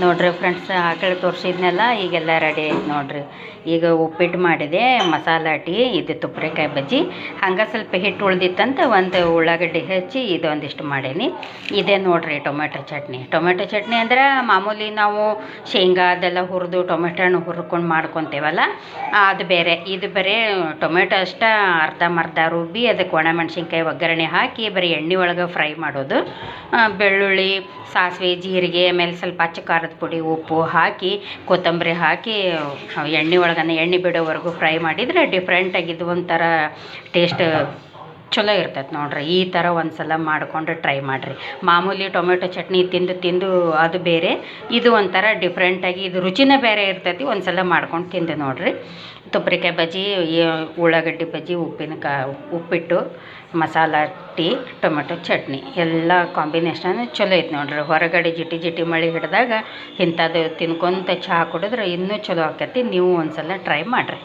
ನೋಡ್ರಿ ಫ್ರೆಂಡ್ಸ್ ಆಕಳು ತೋರಿಸಿದ್ನೆಲ್ಲ, ಈಗೆಲ್ಲ ರೆಡಿ ಆಯ್ತು ನೋಡಿರಿ. ಈಗ ಉಪ್ಪಿಟ್ಟು ಮಾಡಿದೆ, ಮಸಾಲ ಟೀ ಇದು ತುಪ್ಪರೆಕಾಯಿ ಬಜ್ಜಿ. ಹಂಗೆ ಸ್ವಲ್ಪ ಹಿಟ್ಟು ಉಳ್ದಿತ್ತಂತ ಒಂದು ಉಳ್ಳಾಗಡ್ಡಿ ಹೆಚ್ಚಿ ಇದೊಂದಿಷ್ಟು ಮಾಡೇನಿ. ಇದೇ ನೋಡಿರಿ ಟೊಮೆಟೊ ಚಟ್ನಿ. ಟೊಮೆಟೊ ಚಟ್ನಿ ಅಂದ್ರೆ ಮಾಮೂಲಿ ನಾವು ಶೇಂಗಾ, ಅದೆಲ್ಲ ಹುರಿದು ಟೊಮೆಟೊ ಹಣ್ಣು ಹುರ್ಕೊಂಡು ಮಾಡ್ಕೊತೇವಲ್ಲ, ಅದು ಬೇರೆ. ಇದು ಬರೀ ಟೊಮೆಟೊ ಅಷ್ಟ ಅರ್ಧಂಬರ್ಧ ರುಬ್ಬಿ, ಅದಕ್ಕೆ ಒಣಮೆಣ್ಸಿನ್ಕಾಯಿ ಒಗ್ಗರಣೆ ಹಾಕಿ, ಬರೀ ಎಣ್ಣೆ ಒಳಗೆ ಫ್ರೈ ಮಾಡೋದು. ಬೆಳ್ಳುಳ್ಳಿ ಸಾಸಿವೆ, ಜೀರಿಗೆ, ಆಮೇಲೆ ಸ್ವಲ್ಪ ಅಚ್ಚ ಖಾರದ ಪುಡಿ, ಉಪ್ಪು ಹಾಕಿ, ಕೊತ್ತಂಬರಿ ಹಾಕಿ, ಎಣ್ಣೆ ಒಳಗನೆ ಎಣ್ಣೆ ಬಿಡೋವರೆಗೂ ಫ್ರೈ ಮಾಡಿದರೆ ಡಿಫ್ರೆಂಟಾಗಿ ಇದು ಒಂಥರ ಟೇಸ್ಟ್ ಚಲೋ ಇರ್ತೈತೆ ನೋಡಿರಿ. ಈ ಥರ ಒಂದು ಸಲ ಮಾಡಿಕೊಂಡು ಟ್ರೈ ಮಾಡಿರಿ. ಮಾಮೂಲಿ ಟೊಮೆಟೊ ಚಟ್ನಿ ತಿಂದು ತಿಂದು ಅದು ಬೇರೆ, ಇದು ಒಂಥರ ಡಿಫ್ರೆಂಟಾಗಿ ಇದು ರುಚಿನೇ ಬೇರೆ ಇರ್ತೈತಿ ಒಂದು ಸಲ ಮಾಡ್ಕೊಂಡು ತಿಂದು ನೋಡಿರಿ. ತುಪ್ರಿಕಾಯಿ ಬಜ್ಜಿ ಉಳ್ಳಾಗಡ್ಡಿ ಬಜ್ಜಿ, ಉಪ್ಪಿನಕಾಯಿ, ಉಪ್ಪಿಟ್ಟು, ಮಸಾಲ ಟೀ, ಟೊಮೆಟೊ ಚಟ್ನಿ, ಎಲ್ಲ ಕಾಂಬಿನೇಷನ್ ಚಲೋ ಐತೆ ನೋಡ್ರಿ. ಹೊರಗಡೆ ಜಿಟಿ ಜಿಟಿ ಮಳೆ ಹಿಡಿದಾಗ ಇಂಥದ್ದು ತಿನ್ಕೊಂತ ಚಹಾ ಕುಡಿದ್ರೆ ಇನ್ನೂ ಚಲೋ ಆಕೈತಿ. ನೀವು ಒಂದು ಸಲ ಟ್ರೈ ಮಾಡಿರಿ.